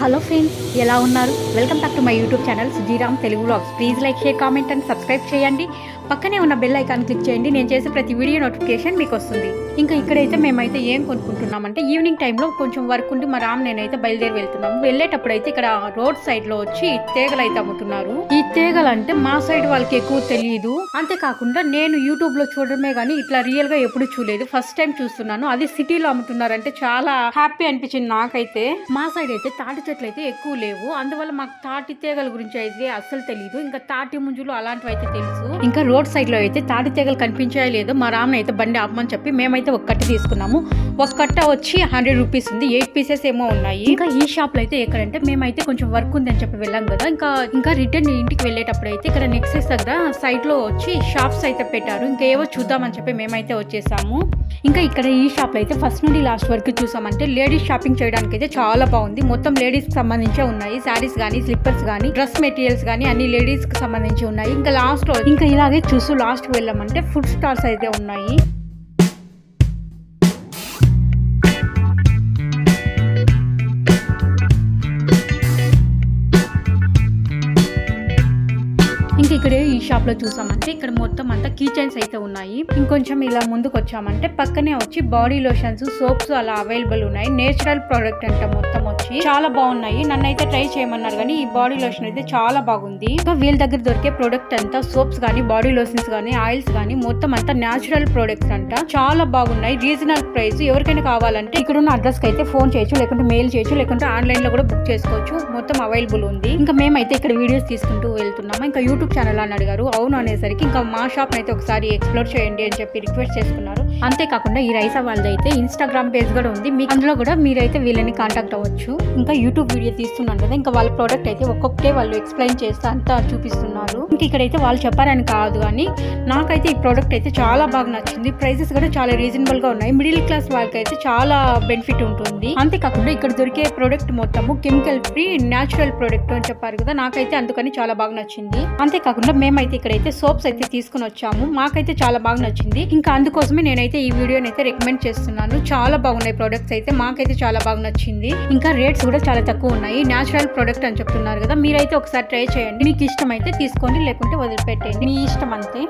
Hello friends ఎలా ఉన్నారు? Welcome back to my YouTube channel Sujiram Telugu blogs please like share comment and subscribe చేయండి. పక్కనే ఉన్న bell icon click చేయండి. నేను చేసే ప్రతి వీడియో నోటిఫికేషన్ మీకు వస్తుంది. ఇంకా ఇక్కడైతే మేమైతే ఏం కొనుక్కుంటున్నామంటే ఈవినింగ్ టైంలో కొంచెం వర్క్ ఉండి మా రామ్ నేనైతే బయలుదేరి వెళ్తున్నాము వెళ్ళేటప్పుడు అయితే ఇక్కడ రోడ్ సైడ్లో వచ్చి తీగలు అయితే అమ్ముతున్నారు. ఈ తీగలు అంటే మా సైడ్ వాళ్ళకి ఎక్కువ తెలియదు అంతేకాకుండా నేను యూట్యూబ్లో చూడడమే గానీ ఇట్లా రియల్గా ఎప్పుడు చూడలేదు. ఫస్ట్ టైం చూస్తున్నాను. అది సిటీలో అమ్ముతున్నారంటే చాలా హ్యాపీ అనిపించింది నాకైతే. మా సైడ్ అయితే తాటి చెట్లు అయితే ఎక్కువ లేవు. అందువల్ల మాకు తాటి తీగల గురించి అయితే అస్సలు తెలియదు ఇంకా తాటి ముంజులు అలాంటివి అయితే తెలుసు. ఇంకా రోడ్ సైడ్లో అయితే తాటి తీగలు కనిపించాయో లేదో మా రామ్ అయితే బండి ఆపమని చెప్పి మేమైతే ఒక కట్ట తీసుకున్నాము. ఒక కట్ట వచ్చి హండ్రెడ్ రూపీస్ ఉంది. ఎయిట్ పీసెస్ ఏమో ఉన్నాయి. ఇంకా ఈ షాప్లో అయితే ఎక్కడంటే మేమైతే కొంచెం వర్క్ ఉంది అని చెప్పి వెళ్ళాం కదా. ఇంకా ఇంకా రిటర్న్ ఇంటికి వెళ్ళేటప్పుడు అయితే ఇక్కడ నెక్సెస్ దగ్గర సైడ్లో వచ్చి షాప్స్ అయితే పెట్టారు. ఇంకా ఏవో చూద్దామని చెప్పి మేమైతే వచ్చేసాము. ఇంకా ఇక్కడ ఈ షాప్లో అయితే ఫస్ట్ నుండి లాస్ట్ వరకు చూసామంటే లేడీస్ షాపింగ్ చేయడానికి అయితే చాలా బాగుంది. మొత్తం లేడీస్కి సంబంధించే ఉన్నాయి. శారీస్ కానీ స్లిప్పర్స్ కానీ డ్రెస్ మెటీరియల్స్ కానీ అన్ని లేడీస్కి సంబంధించి ఉన్నాయి. ఇంకా లాస్ట్ ఇంకా ఇలాగే చూస్తూ లాస్ట్కి వెళ్ళామంటే ఫుడ్ స్టాల్స్ అయితే ఉన్నాయి. ఇక్కడ ఈ షాప్లో చూసామంటే ఇక్కడ మొత్తం అంతా కీ చైన్స్ అయితే ఉన్నాయి. ఇంకొంచెం ఇలా ముందుకు వచ్చామంటే పక్కనే వచ్చి బాడీ లోషన్స్ సోప్స్ అలా అవైలబుల్ ఉన్నాయి. నేచురల్ ప్రోడక్ట్ అంట మొత్తం వచ్చి చాలా బాగున్నాయి. నన్ను అయితే ట్రై చేయమన్నారు కానీ ఈ బాడీ లోషన్ అయితే చాలా బాగుంది. ఇంకా వీళ్ళ దగ్గర దొరికే ప్రోడక్ట్ అంతా సోప్స్ గానీ బాడీ లోషన్స్ గానీ ఆయిల్స్ గానీ మొత్తం అంతా న్యాచురల్ ప్రోడక్ట్స్ అంట. చాలా బాగున్నాయి. రీజనల్ ప్రైస్ ఎవరికైనా కావాలంటే ఇక్కడ ఉన్న అడ్రస్కి అయితే ఫోన్ చేయొచ్చు లేకుంటే మెయిల్ చేయొచ్చు లేకుంటే ఆన్లైన్లో కూడా బుక్ చేసుకోవచ్చు. మొత్తం అవైలబుల్ ఉంది. ఇంకా మేమైతే ఇక్కడ వీడియోస్ తీసుకుంటూ వెళ్తున్నాము. ఇంకా యూట్యూబ్ ఛానల్ అని అడిగారు. అవును అనేసరికి ఇంకా మా షాప్ అయితే ఒకసారి ఎక్స్ప్లోర్ చేయండి అని చెప్పి రిక్వెస్ట్ చేసుకున్నారు. అంతేకాకుండా ఈ రైసా వాళ్ళది అయితే ఇన్స్టాగ్రామ్ పేజ్ కూడా ఉంది. మీకు అందులో కూడా మీరైతే వీళ్ళని కాంటాక్ట్ అవ్వచ్చు. ఇంకా యూట్యూబ్ వీడియో తీస్తున్నాను కదా ఇంకా వాళ్ళ ప్రోడక్ట్ అయితే ఒక్కొక్కటే వాళ్ళు ఎక్స్ప్లెయిన్ చేస్తా అంతా చూపిస్తున్నారు. ఇంకా ఇక్కడైతే వాళ్ళు చెప్పారని కాదు కానీ నాకైతే ఈ ప్రోడక్ట్ అయితే చాలా బాగా నచ్చింది. ప్రైసెస్ కూడా చాలా రీజనబుల్గా ఉన్నాయి. మిడిల్ క్లాస్ వాళ్ళకి అయితే చాలా బెనిఫిట్ ఉంటుంది. అంతేకాకుండా ఇక్కడ దొరికే ప్రోడక్ట్ మొత్తము కెమికల్ ఫ్రీ న్యాచురల్ ప్రోడక్ట్ అని చెప్పారు కదా నాకైతే అందుకని చాలా బాగా నచ్చింది. అంతేకాకుండా మేమైతే ఇక్కడైతే సోప్స్ అయితే తీసుకుని వచ్చాము. మాకైతే చాలా బాగా నచ్చింది. ఇంకా అందుకోసమే నేనైతే ఈ వీడియోని అయితే రికమెండ్ చేస్తున్నాను. చాలా బాగున్నాయి ప్రోడక్ట్స్ అయితే. మాకైతే చాలా బాగా నచ్చింది. ఇంకా రేట్స్ కూడా చాలా తక్కువ ఉన్నాయి. న్యాచురల్ ప్రోడక్ట్ అని చెప్తున్నారు కదా మీరైతే ఒకసారి ట్రై చేయండి. మీకు ఇష్టం అయితే తీసుకోండి లేకుంటే వదిలిపెట్టండి మీ ఇష్టం అంతే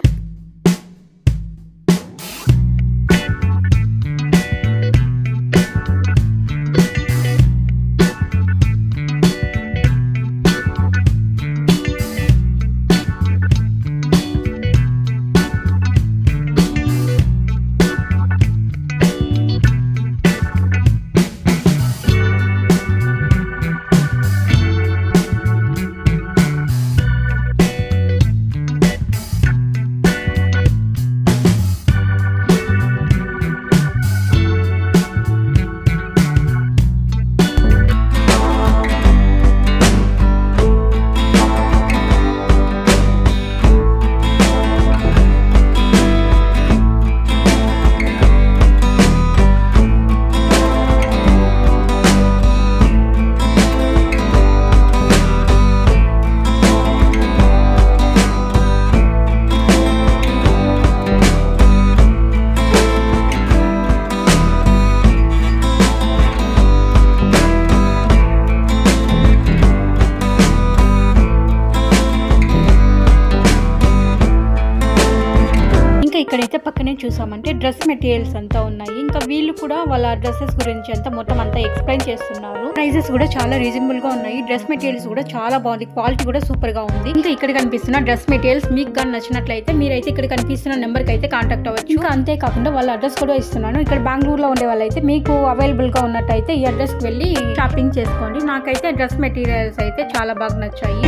చూసామంటే డ్రెస్ మెటీరియల్స్ అంతా ఉన్నాయి. ఇంకా వీళ్ళు కూడా వాళ్ళ డ్రెస్సెస్ గురించి అంతా మొత్తం అంతా ఎక్స్ప్లెయిన్ చేస్తున్నారు. ప్రైజెస్ కూడా చాలా రీజనబుల్గా ఉన్నాయి. డ్రెస్ మెటీరియల్స్ కూడా చాలా బాగుంది. క్వాలిటీ కూడా సూపర్గా ఉంది. ఇంకా ఇక్కడ కనిపిస్తున్న డ్రెస్ మెటీరియల్స్ మీకు కానీ నచ్చినట్లయితే మీరైతే ఇక్కడ కనిపిస్తున్న నెంబర్కి అయితే కాంటాక్ట్ అవ్వచ్చు. ఇంకా అంతేకాకుండా వాళ్ళ అడ్రస్ కూడా ఇస్తున్నాను. ఇక్కడ బెంగళూరులో ఉండే వాళ్ళైతే మీకు అవైలబుల్గా ఉన్నట్టయితే ఈ అడ్రస్కి వెళ్ళి షాపింగ్ చేసుకోండి. నాకైతే డ్రెస్ మెటీరియల్స్ అయితే చాలా బాగా నచ్చాయి.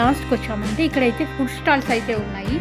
లాస్ట్కి వచ్చామంటే ఇక్కడైతే ఫుడ్ స్టాల్స్ అయితే ఉన్నాయి.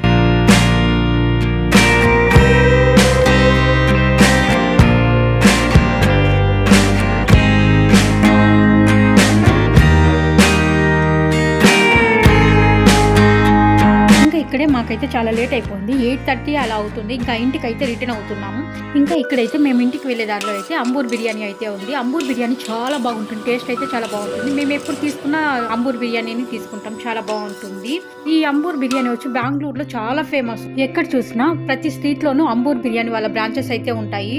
ఇక్కడే మాకైతే చాలా లేట్ అయిపోయింది. ఎయిట్ థర్టీ అలా అవుతుంది. ఇంకా ఇంటికి అయితే రిటర్న్ అవుతున్నాము. ఇంకా ఇక్కడైతే మేము ఇంటికి వెళ్ళే దారిలో అయితే అంబూర్ బిర్యానీ అయితే ఉంది. అంబూర్ బిర్యానీ చాలా బాగుంటుంది. టేస్ట్ అయితే చాలా బాగుంటుంది. మేము ఎప్పుడు తీసుకున్న అంబూర్ బిర్యానీని తీసుకుంటాం. చాలా బాగుంటుంది. ఈ అంబూర్ బిర్యానీ వచ్చి బెంగళూరులో చాలా ఫేమస్. ఎక్కడ చూసినా ప్రతి స్ట్రీట్లోనూ అంబూర్ బిర్యానీ వాళ్ళ బ్రాంచెస్ అయితే ఉంటాయి.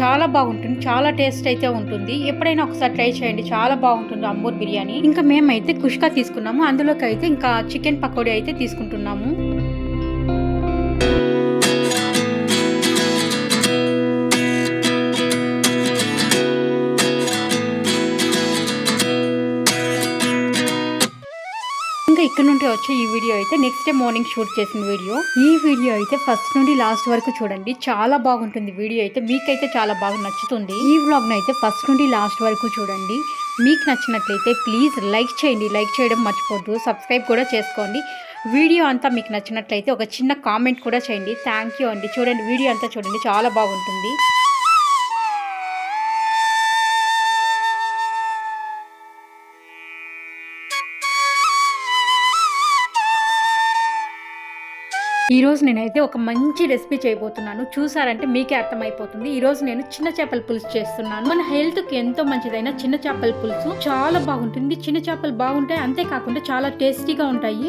చాలా బాగుంటుంది. చాలా టేస్ట్ అయితే ఉంటుంది. ఎప్పుడైనా ఒకసారి ట్రై చేయండి. చాలా బాగుంటుంది అంబూర్ బిర్యానీ. ఇంకా మేమైతే కుష్కా తీసుకున్నాము. అందులోకి అయితే ఇంకా చికెన్ పకోడీ అయితే తీసుకుంటున్నాము. ఇక్కడ నుండి వచ్చే ఈ వీడియో అయితే నెక్స్ట్ డే మార్నింగ్ షూట్ చేసిన వీడియో. ఈ వీడియో అయితే ఫస్ట్ నుండి లాస్ట్ వరకు చూడండి. చాలా బాగుంటుంది. వీడియో అయితే మీకైతే చాలా బాగా నచ్చుతుంది. ఈ వ్లాగ్ అయితే ఫస్ట్ నుండి లాస్ట్ వరకు చూడండి. మీకు నచ్చినట్లయితే ప్లీజ్ లైక్ చేయండి. లైక్ చేయడం మర్చిపోద్దు. సబ్స్క్రైబ్ కూడా చేసుకోండి. వీడియో అంతా మీకు నచ్చినట్లయితే ఒక చిన్న కామెంట్ కూడా చేయండి. థ్యాంక్ యూ అండి. చూడండి వీడియో అంతా చూడండి. చాలా బాగుంటుంది. ఈ రోజు నేనైతే ఒక మంచి రెసిపీ చేయబోతున్నాను. చూసారంటే మీకే అర్థమైపోతుంది. ఈ రోజు నేను చిన్న చేపల పులుసు చేస్తున్నాను. మన హెల్త్కి ఎంతో మంచిదైన చిన్న చేపల పులుసు చాలా బాగుంటుంది. చిన్న చేపలు బాగుంటాయి. అంతేకాకుండా చాలా టేస్టీగా ఉంటాయి.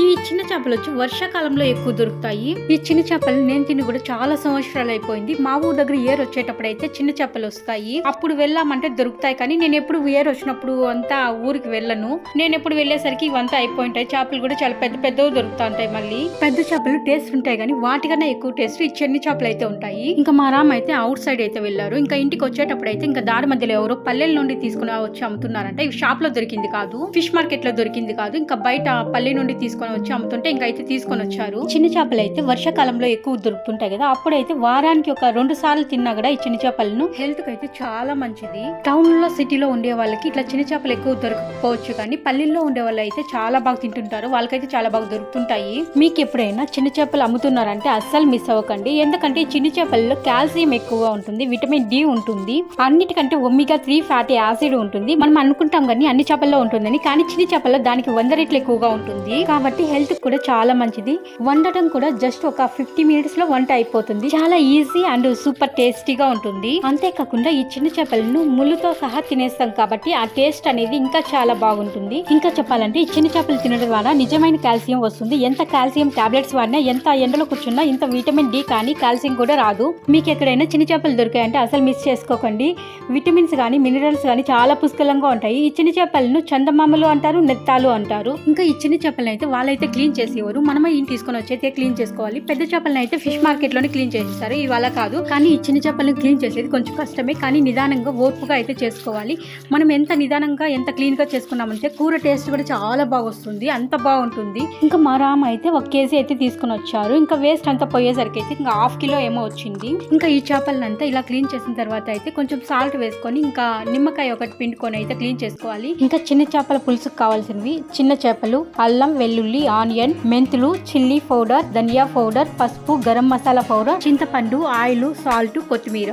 ఈ చిన్న చేపలు వచ్చి వర్షాకాలంలో ఎక్కువ దొరుకుతాయి. ఈ చిన్న చేపలు నేను తిని కూడా చాలా సంవత్సరాలు అయిపోయింది. మా ఊరు దగ్గర ఏర్ వచ్చేటప్పుడు అయితే చిన్న చేపలు వస్తాయి. అప్పుడు వెళ్ళామంటే దొరుకుతాయి. కానీ నేను ఎప్పుడు ఏర్ వచ్చినప్పుడు అంతా ఊరికి వెళ్ళను. నేను ఎప్పుడు వెళ్ళేసరికి ఇవంతా అయిపోయింటాయి చేపలు కూడా చాలా పెద్ద పెద్దవి దొరుకుతా ఉంటాయి మళ్ళీ. పెద్ద చేపలు టేస్ట్ ఉంటాయి కానీ వాటికన్నా ఎక్కువ టేస్ట్ ఈ చెన్ని చేపలు అయితే ఉంటాయి. ఇంకా మా రామ్ అయితే అవుట్ సైడ్ అయితే వెళ్ళారు. ఇంకా ఇంటికి వచ్చేటప్పుడు అయితే ఇంకా దారి మధ్యలో ఎవరో పల్లెల నుండి తీసుకుని వచ్చి అమ్ముతున్నారంట. ఇవి షాప్లో దొరికింది కాదు. ఫిష్ మార్కెట్లో దొరికింది కాదు. ఇంకా బయట పల్లె నుండి తీసుకొని వచ్చి అమ్ముతుంటే ఇంకా అయితే తీసుకొని వచ్చారు. చిన్న చేపలు అయితే వర్షాకాలంలో ఎక్కువ దొరుకుతుంటాయి కదా అప్పుడైతే వారానికి ఒక రెండు సార్లు తిన్నా కూడా ఈ చిన్న చేపలను హెల్త్కి అయితే చాలా మంచిది. టౌన్లో సిటీలో ఉండే వాళ్ళకి ఇట్లా చిన్న చేపలు ఎక్కువ దొరకకపోవచ్చు కానీ పల్లెల్లో ఉండే వాళ్ళు అయితే చాలా బాగా తింటుంటారు. వాళ్ళకైతే చాలా బాగా దొరుకుతుంటాయి. మీకు ఎప్పుడైనా చిన్న చేపలు అమ్ముతున్నారంటే అస్సలు మిస్ అవ్వకండి. ఎందుకంటే చిన్న చేపల్లో కాల్షియం ఎక్కువగా ఉంటుంది విటమిన్ డి ఉంటుంది అన్నిటికంటే ఒమిగా త్రీ ఫ్యాటీ యాసిడ్ ఉంటుంది. మనం అనుకుంటాం కానీ అన్ని చేపల్లో ఉంటుందని కానీ చిన్న చేపల్లో దానికి వంద రెట్లు ఎక్కువగా ఉంటుంది. కాబట్టి హెల్త్ కూడా చాలా మంచిది. వండటం కూడా జస్ట్ ఒక ఫిఫ్టీ మినిట్స్లో వంట అయిపోతుంది. చాలా ఈజీ అండ్ సూపర్ టేస్టీగా ఉంటుంది. అంతేకాకుండా ఈ చిన్న చేపలను ముళ్ళుతో సహా తినేస్తాం కాబట్టి ఆ టేస్ట్ అనేది ఇంకా చాలా బాగుంటుంది. ఇంకా చెప్పాలంటే ఈ చిన్న చేపలు తినడం ద్వారా నిజమైన కాల్షియం వస్తుంది. ఎంత కాల్షియం టాబ్లెట్స్ వాడినా ఎంత ఎండలో కూర్చున్నా ఇంత విటమిన్ డి కానీ కాల్షియం కూడా రాదు. మీకు ఎక్కడైనా చిన్న చేపలు దొరికాయంటే అసలు మిస్ చేసుకోకండి. విటమిన్స్ కానీ మినరల్స్ కానీ చాలా పుష్కలంగా ఉంటాయి. ఈ చిన్న చేపలను చందమామలు అంటారు నెత్తాలు అంటారు. ఇంకా ఈ చిన్న చేపలను అయితే వాళ్ళైతే క్లీన్ చేసేవారు. మనమే ఇంటి తీసుకొని వచ్చి అయితే క్లీన్ చేసుకోవాలి. పెద్ద చేపలను అయితే ఫిష్ మార్కెట్లోనే క్లీన్ చేసేస్తారు. ఇవాళ కాదు. కానీ ఈ చిన్న చేపలను క్లీన్ చేసేది కొంచెం కష్టమే. కానీ నిదానంగా ఓర్పుగా అయితే చేసుకోవాలి. మనం ఎంత నిదానంగా ఎంత క్లీన్గా చేసుకున్నామంటే కూర టేస్ట్ కూడా చాలా బాగా వస్తుంది అంత బాగుంటుంది. ఇంకా మా రామ అయితే ఒక కేజీ అయితే తీసుకుని వచ్చారు. ఇంకా వేస్ట్ అంతా పోయేసరికి అయితే ఇంకా హాఫ్ కిలో ఏమో వచ్చింది. ఇంకా ఈ చేపలంతా ఇలా క్లీన్ చేసిన తర్వాత అయితే కొంచెం సాల్ట్ వేసుకొని ఇంకా నిమ్మకాయ ఒకటి పిండుకొని అయితే క్లీన్ చేసుకోవాలి. ఇంకా చిన్న చేపల పులుసుకు కావాల్సినవి చిన్న చేపలు అల్లం వెల్లుల్లి ఆనియన్ మెంతులు చిల్లీ పౌడర్ ధనియా పౌడర్ పసుపు గరం మసాలా పౌడర్ చింతపండు ఆయిల్ సాల్ట్ కొత్తిమీర.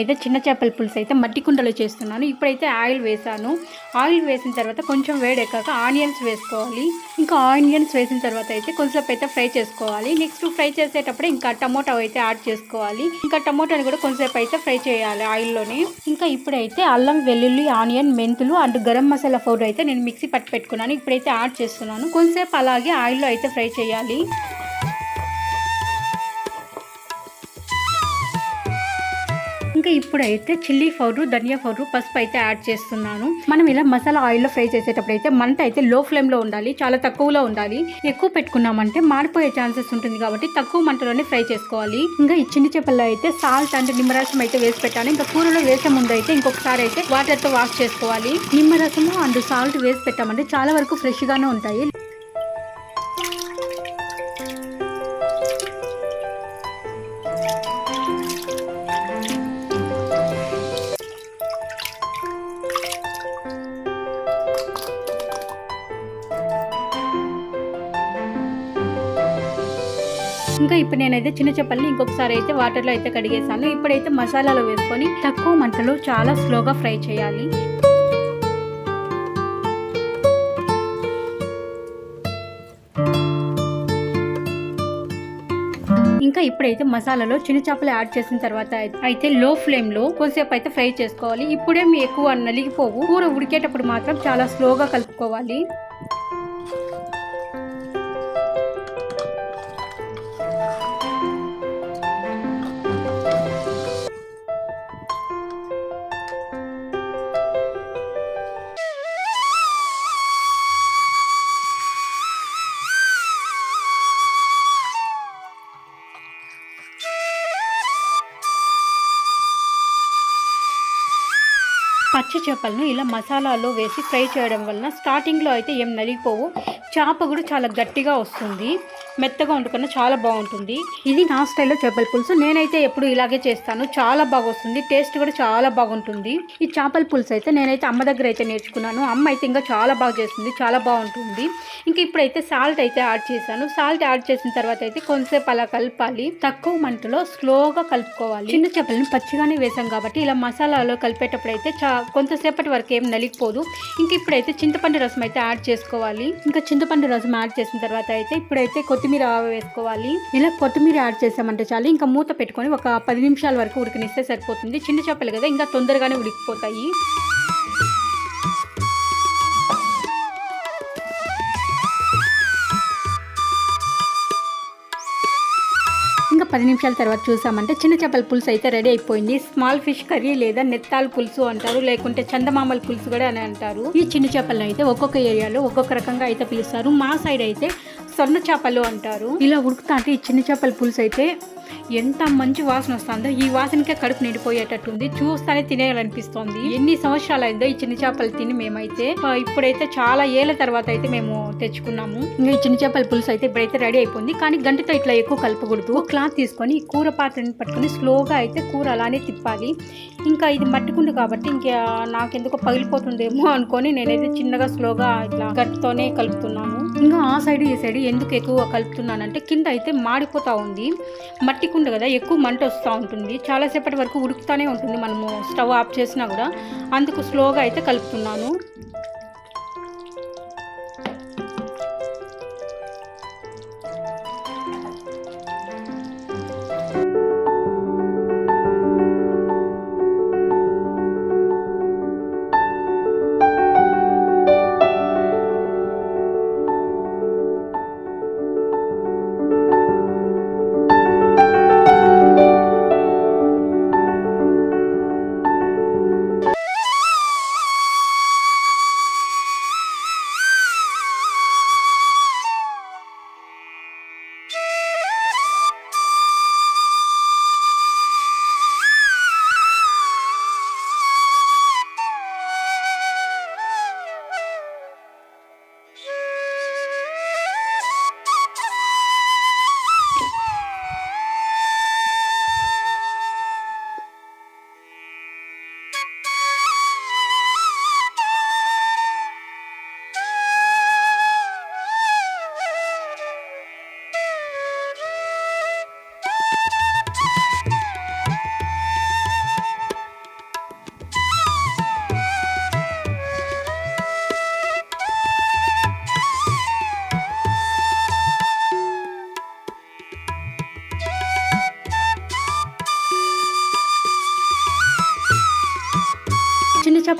నేనైతే చిన్న చేపల పులుసు అయితే మట్టి కుండలో చేస్తున్నాను. ఇప్పుడైతే ఆయిల్ వేసాను. ఆయిల్ వేసిన తర్వాత కొంచెం వేడెక్కాక ఆనియన్స్ వేసుకోవాలి. ఇంకా ఆనియన్స్ వేసిన తర్వాత అయితే కొంచెం అయితే ఫ్రై చేసుకోవాలి. నెక్స్ట్ ఫ్రై చేసేటప్పుడు ఇంకా టమోటా అయితే యాడ్ చేసుకోవాలి. ఇంకా టమోటాని కూడా కొంచెంసేపు అయితే ఫ్రై చేయాలి ఆయిల్లోనే. ఇంకా ఇప్పుడైతే అల్లం వెల్లుల్లి ఆనియన్ మెంతులు అండ్ గరం మసాలా పౌడర్ అయితే నేను మిక్సీ పట్టి పెట్టుకున్నాను ఇప్పుడైతే యాడ్ చేస్తున్నాను. కొంచెంసేపు అలాగే ఆయిల్లో అయితే ఫ్రై చేయాలి. ఇంకా ఇప్పుడైతే చిల్లీ పౌడర్ ధనియా పౌడర్ పసుపు అయితే యాడ్ చేస్తున్నాను. మనం ఇలా మసాలా ఆయిల్లో ఫ్రై చేసేటప్పుడు అయితే మంట అయితే లో ఫ్లేమ్లో ఉండాలి చాలా తక్కువలో ఉండాలి. ఎక్కువ పెట్టుకున్నామంటే మాడిపోయే ఛాన్సెస్ ఉంటుంది కాబట్టి తక్కువ మంటలోనే ఫ్రై చేసుకోవాలి. ఇంకా ఈ చిన్న చేపల్లో అయితే సాల్ట్ అంటే నిమ్మరసం అయితే వేసి పెట్టాలి. ఇంకా కూరలో వేసే ముందు అయితే ఇంకొకసారి అయితే వాటర్తో వాష్ చేసుకోవాలి. నిమ్మరసము అండ్ సాల్ట్ వేసి పెట్టామంటే చాలా వరకు ఫ్రెష్ గానే ఉంటాయి. అయితే చిన్న చెప్పల్ని ఇంకొకసారి అయితే వాటర్లో అయితే కడిగేసాను. ఇప్పుడైతే మసాలాలో వేసుకొని తక్కువ మంటలో చాలా స్లోగా ఫ్రై చేయాలి. ఇంకా ఇప్పుడైతే మసాలాలో చిన్న చేపలు యాడ్ చేసిన తర్వాత అయితే లో ఫ్లేమ్లో కొద్దిసేపు అయితే ఫ్రై చేసుకోవాలి. ఇప్పుడే మీ ఎక్కువ నలిగిపోవు. కూర ఉడికేటప్పుడు మాత్రం చాలా స్లోగా కలుపుకోవాలి. చేపలను ఇలా మసాలాలో వేసి ఫ్రై చేయడం వలన స్టార్టింగ్లో అయితే ఏం నలిగిపోవు. చేప కూడా చాలా గట్టిగా వస్తుంది. మెత్తగా వండుకున్న చాలా బాగుంటుంది. ఇది నా స్టైల్లో చేపల పులుసు. నేనైతే ఎప్పుడు ఇలాగే చేస్తాను. చాలా బాగా వస్తుంది. టేస్ట్ కూడా చాలా బాగుంటుంది. ఈ చేపల పులుసు అయితే నేనైతే అమ్మ దగ్గర అయితే నేర్చుకున్నాను. అమ్మ అయితే ఇంకా చాలా బాగా చేస్తుంది. చాలా బాగుంటుంది. ఇంకా ఇప్పుడైతే సాల్ట్ అయితే యాడ్ చేశాను. సాల్ట్ యాడ్ చేసిన తర్వాత అయితే కొంతసేపు అలా కలపాలి. తక్కువ మంటలో స్లోగా కలుపుకోవాలి. చిన్న చేపలను పచ్చిగానే వేసాం కాబట్టి ఇలా మసాలాలో కలిపేటప్పుడు అయితే చా కాసేపటి వరకు ఏం నలిగిపోదు. ఇంక ఇప్పుడైతే చింతపండు రసం అయితే యాడ్ చేసుకోవాలి. ఇంకా చింతపండు రసం యాడ్ చేసిన తర్వాత అయితే ఇప్పుడైతే కొత్తిమీర వేసుకోవాలి. ఇలా కొత్తిమీర యాడ్ చేసామంటే చాలు. ఇంకా మూత పెట్టుకొని ఒక పది నిమిషాల వరకు ఉడికనిస్తే సరిపోతుంది. చిన్న చేపలు కదా ఇంకా తొందరగానే ఉడికిపోతాయి. పది నిమిషాల తర్వాత చూసామంటే చిన్న చేపల పులుసు అయితే రెడీ అయిపోయింది. స్మాల్ ఫిష్ కర్రీ లేదా నెత్తాల పులుసు అంటారు లేకుంటే చందమామల పులుసు కూడా అని అంటారు. ఈ చిన్న చేపలను అయితే ఒక్కొక్క ఏరియాలో ఒక్కొక్క రకంగా అయితే పిలుస్తారు. మా సైడ్ అయితే సొన్న చేపలు అంటారు. ఇలా ఉడుకుతా అంటే ఈ చిన్న చేపల పులుసు అయితే ఎంత మంచి వాసన వస్తుందో ఈ వాసనకే కడుపు నిండిపోయేటట్టుంది. చూస్తానే తినేయాలనిపిస్తోంది. ఎన్ని సంవత్సరాలు అయిందో ఈ చిన్న చేపలు తిని మేమైతే ఇప్పుడైతే చాలా ఏళ్ళ తర్వాత అయితే మేము తెచ్చుకున్నాము. ఇంకా ఈ చిన్న చేపల పులుసు అయితే ఇప్పుడైతే రెడీ అయిపోయింది. కానీ గంటతో ఇట్లా ఎక్కువ కలపకూడదు. క్లాత్ తీసుకొని ఈ కూర పాత్రని పట్టుకొని స్లోగా అయితే కూర అలానే తిప్పాలి. ఇంకా ఇది మట్టుకుంది కాబట్టి ఇంకా నాకెందుకో పగిలిపోతుందేమో అనుకొని నేనైతే చిన్నగా స్లోగా ఇట్లా గట్టితోనే కలుపుతున్నాను. ఇంకా ఆ సైడ్ ఈ సైడ్ ఎందుకు ఎక్కువ కలుపుతున్నానంటే కింద అయితే మాడిపోతా ఉంది. మట్టి కుండ కదా ఎక్కువ మంట వస్తూ ఉంటుంది. చాలాసేపటి వరకు ఉడుకుతానే ఉంటుంది. మనము స్టవ్ ఆఫ్ చేసినా కూడా. అందుకు స్లోగా అయితే కలుపుతున్నాను.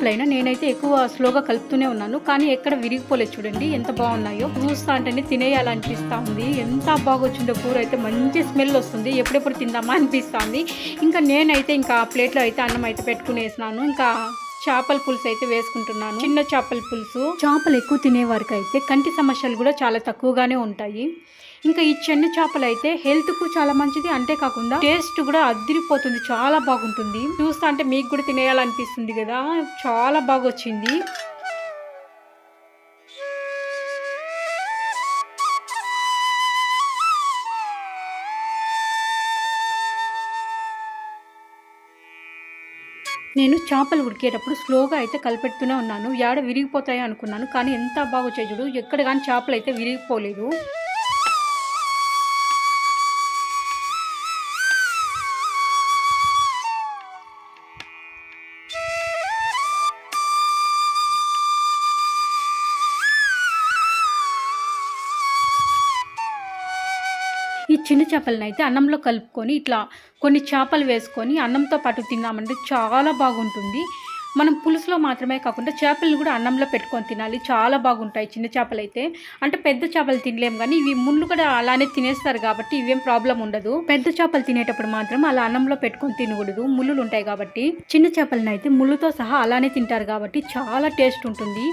అయినా నేనైతే ఎక్కువ స్లోగా కలుపుతూనే ఉన్నాను. కానీ ఎక్కడ విరిగిపోలేదు చూడండి ఎంత బాగున్నాయో. చూస్తా అంటేనే తినేయాలనిపిస్తూ ఉంది. ఎంత బాగా వచ్చిందో కూర అయితే మంచి స్మెల్ వస్తుంది. ఎప్పుడెప్పుడు తిందామా అనిపిస్తుంది ఇంకా నేనైతే ఇంకా ప్లేట్లో అయితే అన్నం అయితే పెట్టుకునేసినాను. ఇంకా చేపల పులుసు అయితే వేసుకుంటున్నాను. చిన్న చేపల పులుసు. చేపలు ఎక్కువ తినే వారికి అయితే కంటి సమస్యలు కూడా చాలా తక్కువగానే ఉంటాయి. ఇంకా ఈ చిన్న చేపలు అయితే హెల్త్కు చాలా మంచిది. అంతేకాకుండా టేస్ట్ కూడా అదిరిపోతుంది. చాలా బాగుంటుంది. చూస్తా అంటే మీకు కూడా తినేయాలనిపిస్తుంది కదా. చాలా బాగా వచ్చింది నేను చేపలు ఉడికేటప్పుడు స్లోగా అయితే కలిపెడుతూనే ఉన్నాను. యాడ విరిగిపోతాయి అనుకున్నాను. కానీ ఎంత బాగా వచ్చాయి చూడు. ఎక్కడ కానీ చేపలు అయితే విరిగిపోలేదు. చేపలను అయితే అన్నంలో కలుపుకొని ఇట్లా కొన్ని చేపలు వేసుకొని అన్నంతో పాటు తిన్నామంటే చాలా బాగుంటుంది. మనం పులుసులో మాత్రమే కాకుండా చేపలను కూడా అన్నంలో పెట్టుకొని తినాలి. చాలా బాగుంటాయి చిన్న చేపలు అయితే. అంటే పెద్ద చేపలు తినలేం కానీ ఇవి ముళ్ళు కూడా అలానే తినేస్తారు కాబట్టి ఇవేం ప్రాబ్లం ఉండదు. పెద్ద చేపలు తినేటప్పుడు మాత్రం అలా అన్నంలో పెట్టుకొని తినకూడదు. ముళ్ళులు ఉంటాయి కాబట్టి చిన్న చేపలను అయితే ముళ్ళుతో సహా అలానే తింటారు కాబట్టి చాలా టేస్ట్ ఉంటుంది.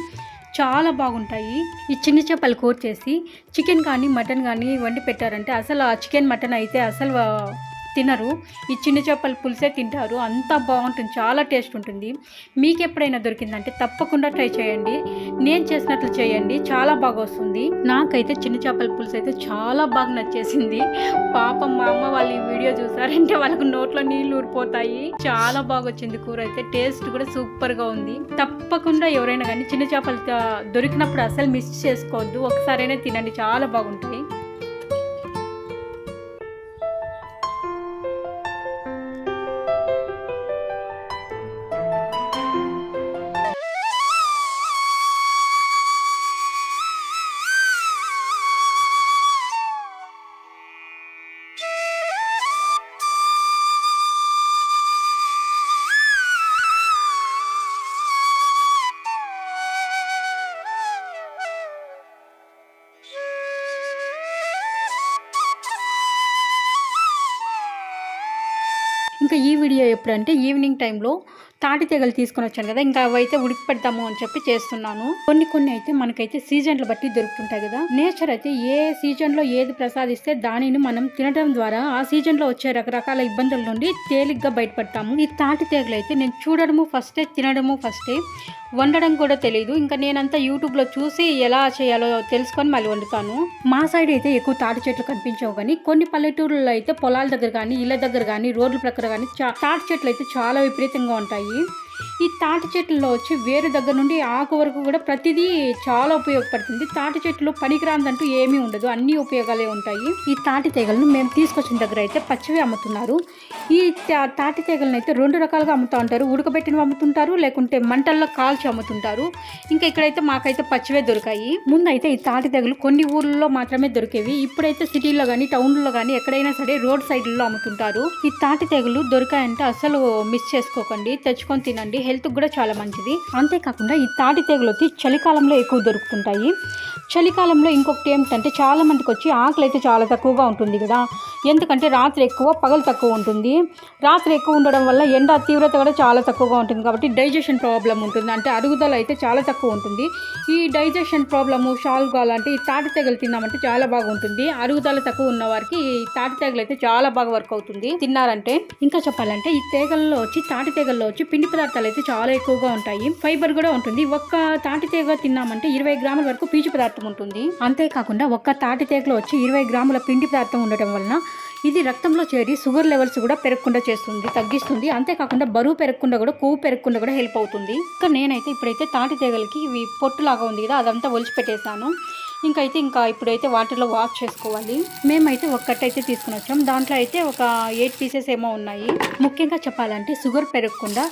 చాలా బాగుంటాయి. ఈ చిన్న చేపలు కూర చేసి చికెన్ కానీ మటన్ కానీ వండి పెట్టారంటే అసలు ఆ చికెన్ మటన్ అయితే అసలు తినరు. ఈ చిన్న చేపల పులుసే తింటారు. అంత బాగుంటుంది. చాలా టేస్ట్ ఉంటుంది. మీకు ఎప్పుడైనా దొరికిందంటే తప్పకుండా ట్రై చేయండి. నేను చేసినట్లు చేయండి. చాలా బాగా వస్తుంది. నాకైతే చిన్న చేపల పులుసు అయితే చాలా బాగా నచ్చేసింది. పాపం మా అమ్మ వాళ్ళు ఈ వీడియో చూసారంటే వాళ్ళకు నోట్లో నీళ్ళు ఊరిపోతాయి. చాలా బాగా వచ్చింది కూర అయితే. టేస్ట్ కూడా సూపర్గా ఉంది. తప్పకుండా ఎవరైనా కానీ చిన్న చేపలు దొరికినప్పుడు అసలు మిస్ చేసుకోవద్దు. ఒకసారైనా తినండి. చాలా బాగుంటాయి. ఇంకా ఈ వీడియో ఎప్పుడంటే ఈవినింగ్ టైంలో తాటి తెగలు తీసుకొని వచ్చాను కదా ఇంకా అవైతే ఉడికి పెడతాము అని చెప్పి చేస్తున్నాను. కొన్ని కొన్ని అయితే మనకైతే సీజన్లు బట్టి దొరుకుతుంటాయి కదా. నేచర్ అయితే ఏ సీజన్లో ఏది ప్రసాదిస్తే దానిని మనం తినడం ద్వారా ఆ సీజన్లో వచ్చే రకరకాల ఇబ్బందుల నుండి తేలిగ్గా బయటపడతాము. ఈ తాటి తెగలు అయితే నేను చూడడము ఫస్టే తినడము ఫస్టే వండడం కూడా తెలియదు ఇంకా నేనంతా యూట్యూబ్లో చూసి ఎలా చేయాలో తెలుసుకొని మళ్ళీ వండుతాను. మా సైడ్ అయితే ఎక్కువ తాటి చెట్లు కనిపించవు కానీ కొన్ని పల్లెటూరులో అయితే పొలాల దగ్గర కానీ ఇళ్ళ దగ్గర కానీ రోడ్ల ప్రక్కన కానీ చా- తాటి చెట్లు అయితే చాలా విపరీతంగా ఉంటాయి. ఈ తాటి చెట్లలో వచ్చి వేరు దగ్గర నుండి ఆకు వరకు కూడా ప్రతిదీ చాలా ఉపయోగపడుతుంది. తాటి చెట్లు పనికిరాందంటూ ఏమీ ఉండదు. అన్ని ఉపయోగాలే ఉంటాయి. ఈ తాటి తీగలను మేము తీసుకొచ్చిన దగ్గర అయితే పచ్చివి అమ్ముతున్నారు. ఈ తాటి తీగలను అయితే రెండు రకాలుగా అమ్ముతూ ఉంటారు. ఉడకబెట్టినవి అమ్ముతుంటారు లేకుంటే మంటల్లో కాల్చి అమ్ముతుంటారు. ఇంకా ఇక్కడైతే మాకైతే పచ్చివే దొరికాయి. ముందైతే ఈ తాటి తీగలు కొన్ని ఊర్లలో మాత్రమే దొరికేవి. ఇప్పుడైతే సిటీల్లో కానీ టౌన్లో కానీ ఎక్కడైనా సరే రోడ్ సైడ్లలో అమ్ముతుంటారు. ఈ తాటి తీగలు దొరికాయంటే అసలు మిస్ చేసుకోకండి. తెచ్చుకొని తినండి. హెల్త్ కూడా చాలా మంచిది. అంతేకాకుండా ఈ తాటి తీగలు వచ్చి చలికాలంలో ఎక్కువ దొరుకుతుంటాయి. చలికాలంలో ఇంకొకటి ఏమిటంటే చాలా మందికి వచ్చి ఆకలి అయితే చాలా తక్కువగా ఉంటుంది కదా. ఎందుకంటే రాత్రి ఎక్కువ పగలు తక్కువ ఉంటుంది. రాత్రి ఎక్కువ ఉండడం వల్ల ఎండ తీవ్రత కూడా చాలా తక్కువగా ఉంటుంది కాబట్టి డైజెషన్ ప్రాబ్లం ఉంటుంది. అంటే అరుగుదల అయితే చాలా తక్కువ ఉంటుంది. ఈ డైజెషన్ ప్రాబ్లము సాల్వ్ కావాలంటే ఈ తాటి తెగలు తిన్నామంటే చాలా బాగుంటుంది అరుగుదల తక్కువ ఉన్న వారికి ఈ తాటి తెగలు అయితే చాలా బాగా వర్క్ అవుతుంది. తిన్నారంటే ఇంకా చెప్పాలంటే ఈ తీగల్లో వచ్చి తాటి తీగల్లో వచ్చి పిండి పదార్థాలు అయితే చాలా ఎక్కువగా ఉంటాయి. ఫైబర్ కూడా ఉంటుంది. ఒక్క తాటి తీగ తిన్నామంటే ఇరవై గ్రాముల వరకు పీచు పదార్థం ఉంటుంది. అంతేకాకుండా ఒక్క తాటి తీగలో వచ్చి ఇరవై గ్రాముల పిండి పదార్థం ఉండటం వలన ఇది రక్తంలో చేరి షుగర్ లెవెల్స్ కూడా పెరగకుండా చేస్తుంది తగ్గిస్తుంది. అంతేకాకుండా బరువు పెరగకుండా కూడా కొవ్వు పెరగకుండా కూడా హెల్ప్ అవుతుంది. ఇంకా నేనైతే ఇప్పుడైతే తాటి తీగలకి ఇవి పొట్టులాగా ఉంది కదా అదంతా ఒలిచిపెట్టేశాను. ఇంకా అయితే ఇంకా ఇప్పుడైతే వాటర్లో వాష్ చేసుకోవాలి. మేమైతే ఒక్కటైతే తీసుకుని వచ్చాం. దాంట్లో అయితే ఒక ఎయిట్ పీసెస్ ఏమో ఉన్నాయి. ముఖ్యంగా చెప్పాలంటే షుగర్ పెరగకుండా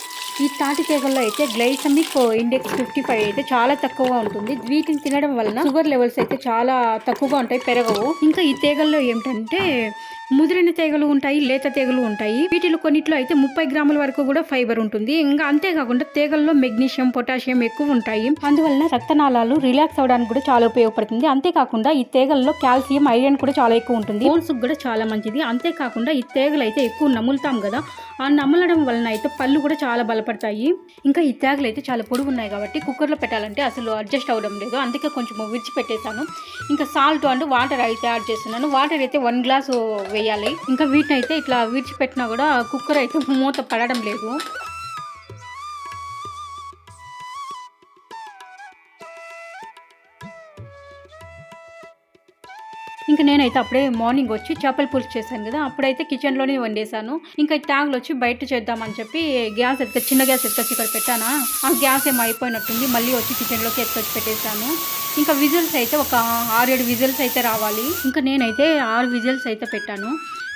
ఈ తాటి తీగల్లో అయితే గ్లైసమిక్ ఇండెక్స్ ఫిఫ్టీ ఫైవ్ అయితే చాలా తక్కువగా ఉంటుంది. వీటిని తినడం వలన షుగర్ లెవెల్స్ అయితే చాలా తక్కువగా ఉంటాయి పెరగవు. ఇంకా ఈ తీగల్లో ఏమిటంటే ముదిరిన తీగలు ఉంటాయి లేత తీగలు ఉంటాయి. వీటిలో కొన్నిట్లో అయితే ముప్పై గ్రాముల వరకు కూడా ఫైబర్ ఉంటుంది. ఇంకా అంతేకాకుండా తీగల్లో మెగ్నీషియం పొటాషియం ఎక్కువ ఉంటాయి. అందువలన రక్తనాళాలు రిలాక్స్ అవడానికి కూడా చాలా ఉపయోగపడుతుంది. అంతేకాకుండా ఈ తీగల్లో కాల్షియం ఐరన్ కూడా చాలా ఎక్కువ ఉంటుంది. బోన్స్ కూడా చాలా మంచిది. అంతేకాకుండా ఈ తీగలు అయితే ఎక్కువ నములుతాం కదా నమలడం వలన అయితే పళ్ళు కూడా చాలా బలపడతాయి. ఇంకా ఈ తేగలు అయితే చాలా పొడుగు ఉన్నాయి కాబట్టి కుక్కర్లో పెట్టాలంటే అసలు అడ్జస్ట్ అవ్వడం లేదు. అందుకే కొంచెం విడిచిపెట్టేశాను ఇంకా సాల్ట్ అండ్ వాటర్ అయితే యాడ్ చేస్తున్నాను. వాటర్ అయితే వన్ గ్లాస్ వేయాలి. ఇంకా వీటిని అయితే ఇట్లా విడిచిపెట్టినా కూడా కుక్కర్ అయితే మూత పడడం లేదు. ఇంకా నేనైతే అప్పుడే మార్నింగ్ వచ్చి చేపల పులుసు చేశాను కదా అప్పుడైతే కిచెన్లోనే వండేశాను. ఇంకా ట్యాగ్లు వచ్చి బయట చేద్దామని చెప్పి గ్యాస్ ఎత్తుక చిన్న గ్యాస్ ఎత్తుకొచ్చి ఇక్కడ పెట్టానా? ఆ గ్యాస్ ఏమో అయిపోయినట్టుంది మళ్ళీ వచ్చి కిచెన్లోకి ఎత్తుకొచ్చి పెట్టేశాను. ఇంకా విజిల్స్ అయితే ఒక ఆరేడు విజిల్స్ అయితే రావాలి. ఇంకా నేనైతే ఆరు విజిల్స్ అయితే పెట్టాను.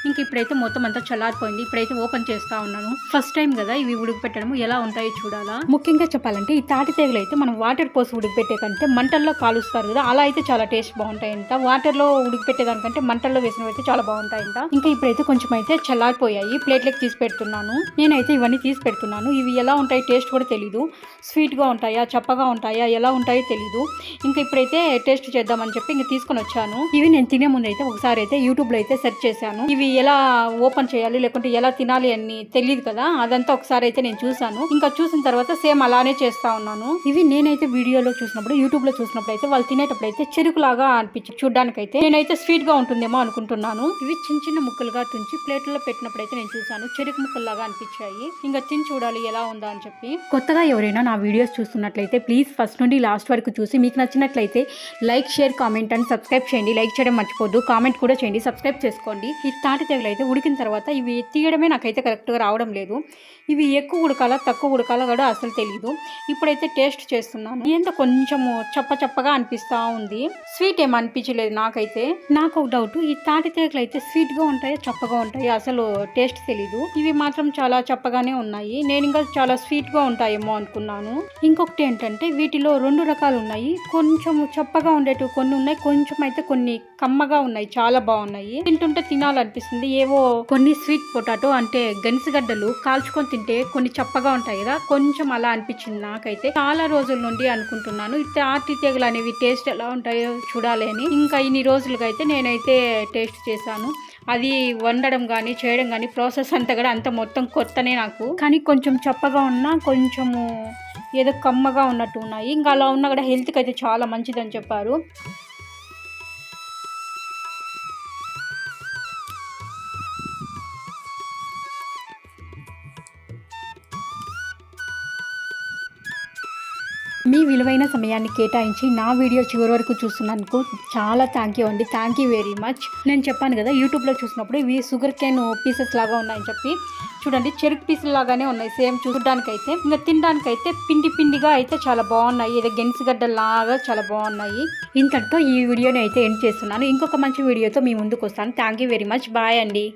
ఇంకా ఇప్పుడైతే మొత్తం అంతా చల్లారిపోయింది. ఇప్పుడైతే ఓపెన్ చేస్తా ఉన్నాను. ఫస్ట్ టైం కదా ఇవి ఉడికిపెట్టడం ఎలా ఉంటాయో చూడాలా? ముఖ్యంగా చెప్పాలంటే ఈ తాటి తీగలు అయితే మనం వాటర్ పోసి ఉడకపెట్టే కంటే మంటల్లో కాలుస్తారు కదా అలా అయితే చాలా టేస్ట్ బాగుంటాయంట. వాటర్లో ఉడికిపెట్టేదానికంటే మంటల్లో వేసినవి అయితే చాలా బాగుంటాయంట. ఇంకా ఇప్పుడైతే కొంచెం అయితే చల్లారిపోయాయి. ప్లేట్లకు తీసి పెడుతున్నాను. నేనైతే ఇవన్నీ తీసి పెడుతున్నాను. ఇవి ఎలా ఉంటాయి టేస్ట్ కూడా తెలీదు. స్వీట్గా ఉంటాయా? చప్పగా ఉంటాయా? ఎలా ఉంటాయో తెలీదు. ఇంకా ఇప్పుడైతే టేస్ట్ చేద్దామని చెప్పి ఇంకా తీసుకొని వచ్చాను. ఇవి నేను తినే ముందు అయితే ఒకసారి అయితే యూట్యూబ్లో అయితే సెర్చ్ చేశాను. ఇవి ఎలా ఓపెన్ చేయాలి లేకుంటే ఎలా తినాలి అని తెలియదు కదా. అదంతా ఒకసారి అయితే నేను చూసాను ఇంకా చూసిన తర్వాత సేమ్ అలానే చేస్తా ఉన్నాను. ఇవి నేనైతే వీడియోలో చూసినప్పుడు యూట్యూబ్లో చూసినప్పుడు అయితే వాళ్ళు తినేటప్పుడు అయితే చెరుకులాగా అనిపించి చూడడానికి అయితే నేనైతే స్వీట్గా ఉంటుందేమో అనుకుంటున్నాను. ఇవి చిన్న చిన్న ముక్కలుగా తుంచి ప్లేట్లో పెట్టినప్పుడు అయితే నేను చూసాను చెరుకు ముక్కల్లాగా అనిపించాయి. ఇంకా తిని చూడాలి ఎలా ఉందా అని చెప్పి. కొత్తగా ఎవరైనా నా వీడియోస్ చూస్తున్నట్లయితే ప్లీజ్ ఫస్ట్ నుండి లాస్ట్ వరకు చూసి మీకు నచ్చినట్లయితే like share comment and subscribe చేయండి. లైక్ చేయడం మర్చిపోద్దు. కామెంట్ కూడా చేయండి. సబ్స్క్రైబ్ చేసుకోండి. ఈ తాటి తెగులు అయితే ఉడికిన తర్వాత ఇవి తీయడమే నాకైతే కరెక్ట్గా రావడం లేదు. ఇవి ఎక్కువ ఉడకాల తక్కువ ఉడకాల కూడా అసలు తెలియదు ఇప్పుడైతే టేస్ట్ చేస్తున్నాను. ఏంటో కొంచెము చప్ప చప్పగా అనిపిస్తూ ఉంది. స్వీట్ ఏం అనిపించలేదు నాకైతే. నాకు ఒక డౌట్ ఈ తాటి తేగలు అయితే స్వీట్గా ఉంటాయా చప్పగా ఉంటాయా అసలు టేస్ట్ తెలీదు. ఇవి మాత్రం చాలా చప్పగానే ఉన్నాయి. నేను ఇంకా చాలా స్వీట్గా ఉంటాయేమో అనుకున్నాను. ఇంకొకటి ఏంటంటే వీటిలో రెండు రకాలు ఉన్నాయి. కొంచెం చప్పగా ఉండేటివి కొన్ని ఉన్నాయి. కొంచెం అయితే కొన్ని కమ్మగా ఉన్నాయి. చాలా బాగున్నాయి. తింటుంటే తినాలనిపిస్తుంది. ఏవో కొన్ని స్వీట్ పొటాటో అంటే గనిసగడ్డలు కాల్చుకొని తింటే కొన్ని చప్పగా ఉంటాయి కదా. కొంచెం అలా అనిపించింది నాకైతే. చాలా రోజుల నుండి అనుకుంటున్నాను. ఈ తాటి తెగలు అనేవి టేస్ట్ ఎలా ఉంటాయో చూడాలి అని. ఇంకా ఇన్ని రోజులుగా అయితే నేనైతే టేస్ట్ చేశాను. అది వండడం కానీ చేయడం కానీ ప్రాసెస్ అంతా కూడా అంత మొత్తం కొత్తనే నాకు. కానీ కొంచెం చప్పగా ఉన్నా కొంచెము ఏదో కమ్మగా ఉన్నట్టు ఉన్నాయి. ఇంకా అలా ఉన్నా కూడా హెల్త్కి అయితే చాలా మంచిదని చెప్పారు. విలువైన సమయాన్ని కేటాయించి నా వీడియో చివరి వరకు చూస్తున్నందుకు చాలా థ్యాంక్ యూ అండి. థ్యాంక్ యూ వెరీ మచ్ నేను చెప్పాను కదా యూట్యూబ్లో చూసినప్పుడు ఇవి షుగర్ కేన్ పీసెస్ లాగా ఉన్నాయని చెప్పి. చూడండి చెరుకు పీసులు లాగానే ఉన్నాయి. సేమ్ చూడడానికైతే ఇంకా తినడానికైతే పిండి పిండిగా అయితే చాలా బాగున్నాయి. ఏదో గెన్సిగడ్డ లాగా చాలా బాగున్నాయి. ఇంతటితో ఈ వీడియోని అయితే ఎండ్ చేస్తున్నాను. ఇంకొక మంచి వీడియోతో మీ ముందుకు వస్తాను. Thank you very much bye అండి.